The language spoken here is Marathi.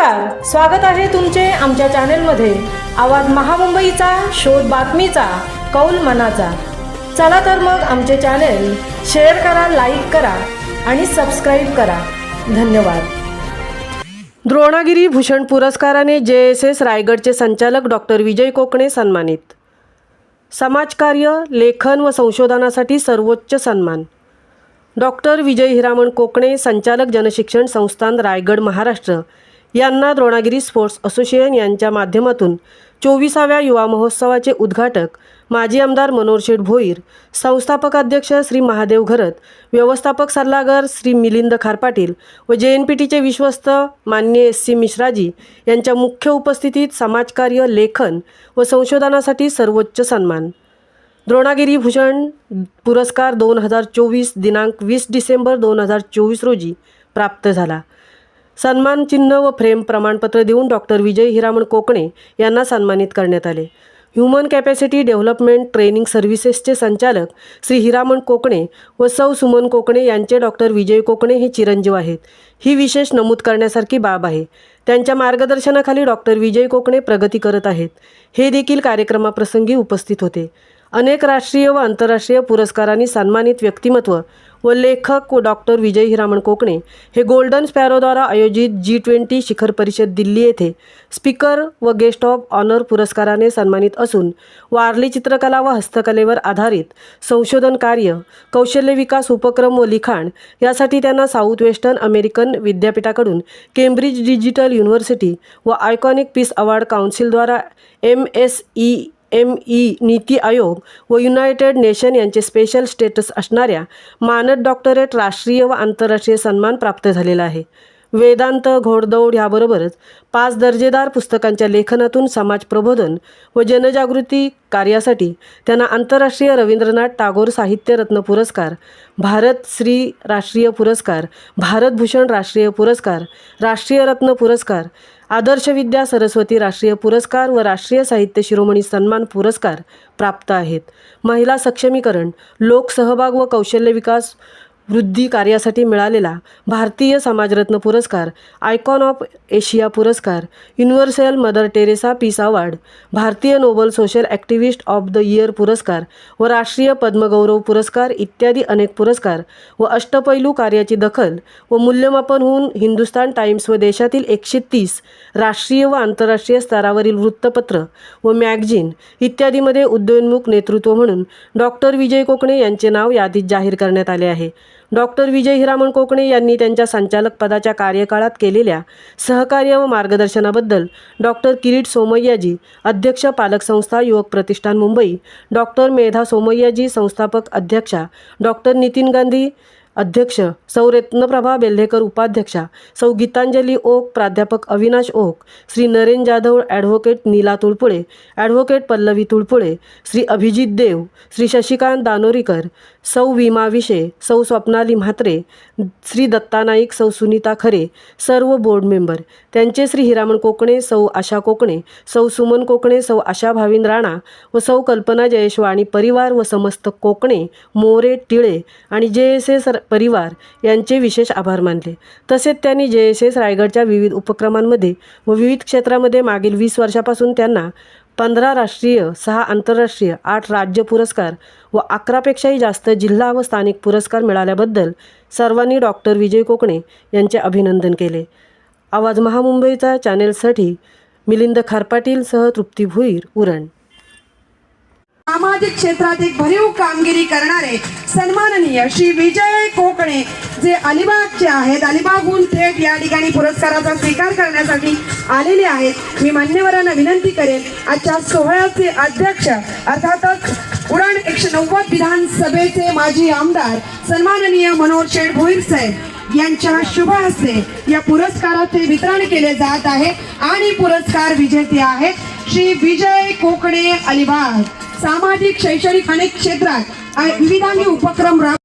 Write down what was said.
नमस्कार. स्वागत आहे तुमचे आमच्या चॅनेलमध्ये. आवाज महामुंबईचा शोध बातमीचा कौल मनाचा. चला तर मग आमचे चॅनेल शेअर करा लाईक करा आणि सबस्क्राईब करा. धन्यवाद. द्रोणागिरी भूषण पुरस्काराने जे एस एस रायगडचे संचालक डॉक्टर विजय कोकणे सन्मानित. समाजकार्य लेखन व संशोधनासाठी सर्वोच्च सन्मान. डॉक्टर विजय हिरामण कोकणे संचालक जनशिक्षण संस्थान रायगड महाराष्ट्र. यांना द्रोणागिरी स्पोर्ट्स असोसिएशन यांच्या माध्यमातून चोवीसाव्या युवा महोत्सवाचे उद्घाटक माजी आमदार मनोहर शेठ भोईर संस्थापक अध्यक्ष श्री महादेव घरत व्यवस्थापक सल्लागार श्री मिलिंद खारपाटील व जे एन पी टीचे विश्वस्त मान्य एस सी मिश्राजी यांच्या मुख्य उपस्थितीत समाजकार्य लेखन व संशोधनासाठी सर्वोच्च सन्मान. द्रोणागिरी भूषण पुरस्कार दोन हजार चोवीस दिनांक वीस डिसेंबर दोन हजार चोवीस रोजी प्राप्त झाला. सन्मान चिन्ह व फ्रेम प्रमाणपत्र देऊन डॉक्टर विजय हिरामण कोकणे यांना सन्मानित करण्यात आले. ह्युमन कॅपॅसिटी डेव्हलपमेंट ट्रेनिंग सर्व्हिसेसचे संचालक श्री हिरामण कोकणे व सौ सुमन कोकणे यांचे डॉक्टर विजय कोकणे हे चिरंजीव आहेत. ही विशेष नमूद करण्यासारखी बाब आहे. त्यांच्या मार्गदर्शनाखाली डॉक्टर विजय कोकणे प्रगती करत आहेत. हे देखील कार्यक्रमाप्रसंगी उपस्थित होते. अनेक राष्ट्रीय व आंतरराष्ट्रीय पुरस्कारांनी सन्मानित व्यक्तिमत्व व लेखक व डॉक्टर विजय हिरामण कोकणे हे गोल्डन स्पॅरोद्वारा आयोजित जी ट्वेंटी शिखर परिषद दिल्ली येथे स्पीकर व गेस्ट ऑफ ऑनर पुरस्काराने सन्मानित असून वारली चित्रकला व हस्तकलेवर आधारित संशोधन कार्य कौशल्य विकास उपक्रम व लिखाण यासाठी त्यांना साऊथ वेस्टर्न अमेरिकन विद्यापीठाकडून केम्ब्रिज डिजिटल युनिव्हर्सिटी व iconic peace award काउन्सिलद्वारा M S E M E NITI Aayog व युनायटेड नेशन यांचे स्पेशल स्टेटस असणाऱ्या मानद डॉक्टरेट राष्ट्रीय व आंतरराष्ट्रीय सन्मान प्राप्त झालेला आहे. वेदांत घोडदौड ह्याबरोबरच पाच दर्जेदार पुस्तकांच्या लेखनातून समाज प्रबोधन व जनजागृती कार्यासाठी त्यांना आंतरराष्ट्रीय रवींद्रनाथ टागोर साहित्यरत्न पुरस्कार भारत श्री राष्ट्रीय पुरस्कार भारतभूषण राष्ट्रीय पुरस्कार राष्ट्रीय रत्न पुरस्कार आदर्श विद्या सरस्वती राष्ट्रीय पुरस्कार व राष्ट्रीय साहित्य शिरोमणी सन्मान पुरस्कार प्राप्त आहेत. महिला सक्षमीकरण लोकसहभाग व कौशल्य विकास वृद्धी कार्यासाठी मिळालेला भारतीय समाजरत्न पुरस्कार आयकॉन ऑफ एशिया पुरस्कार universal Mother Teresa peace award भारतीय Nobel social activist of the year पुरस्कार व राष्ट्रीय पद्मगौरव पुरस्कार इत्यादी अनेक पुरस्कार व अष्टपैलू कार्याची दखल व मूल्यमापन होऊन हिंदुस्तान टाइम्स व देशातील एकशे तीस राष्ट्रीय व आंतरराष्ट्रीय स्तरावरील वृत्तपत्र व मॅगझिन इत्यादीमध्ये उदयोन्मुख नेतृत्व म्हणून डॉक्टर विजय कोकणे यांचे नाव यादीत जाहीर करण्यात आले आहे. डॉक्टर विजय हिरामण कोकणे यांनी त्यांच्या संचालक पदाच्या कार्यकाळात केलेल्या सहकार्य व मार्गदर्शनाबद्दल डॉक्टर किरीट सोमय्याजी अध्यक्ष पालक संस्था युवक प्रतिष्ठान मुंबई डॉक्टर मेधा सोमय्याजी संस्थापक अध्यक्षा डॉक्टर नितीन गांधी अध्यक्ष सौ रत्नप्रभा बेल्हेकर उपाध्यक्षा सौ गीतांजली ओक प्राध्यापक अविनाश ओक श्री नरेन जाधव ॲडव्होकेट नीला तुळपुळे ॲडव्होकेट पल्लवी तुळपुळे श्री अभिजित देव श्री शशिकांत दानोरीकर सौ विमा विषय सौ स्वप्नाली म्हात्रे श्री दत्ता नाईक सौ सुनीता खरे सर्व बोर्ड मेंबर त्यांचे श्री हिरामण कोकणे सौ आशा कोकणे सौ सुमन कोकणे सौ आशा भाविन राणा व सौ कल्पना जयेशवाणी परिवार व समस्त कोकणे मोरे टिळे आणि जे एस एस परिवार यांचे विशेष आभार मानले. तसेच त्यांनी जे एस एस रायगडच्या विविध उपक्रमांमध्ये व विविध क्षेत्रामध्ये मागील वीस वर्षापासून त्यांना पंधरा राष्ट्रीय सहा आंतरराष्ट्रीय आठ राज्य पुरस्कार व अकरापेक्षाही जास्त जिल्हा व स्थानिक पुरस्कार मिळाल्याबद्दल सर्वांनी डॉक्टर विजय कोकणे यांचे अभिनंदन केले. आवाज महामुंबईचा चॅनेलसाठी मिलिंद खारपाटीलसह तृप्ती भुईर उरण. सामाजिक क्षेत्रात एक भरीव कामगिरी करणारे सन्माननीय श्री विजय कोकणे जे अलिबागचे आहेत. अलिबागहून थेट या ठिकाणी पुरस्काराचा स्वीकार करण्यासाठी आलेले आहेत. मी मान्यवरांना विनंती करेन आजच्या सोहळ्याचे अध्यक्ष अर्थातच उडाण एकशे नव्वद विधानसभेचे माजी आमदार सन्माननीय मनोहर शेठ भोईर साहेब यांच्या शुभ हस्ते या पुरस्काराचे वितरण केले जात आहे. आणि पुरस्कार विजेते आहेत श्री विजय कोकणे अलिबाग. सामाजिक शैक्षणिक अनेक क्षेत्रात अ- विविधांगी उपक्रम राब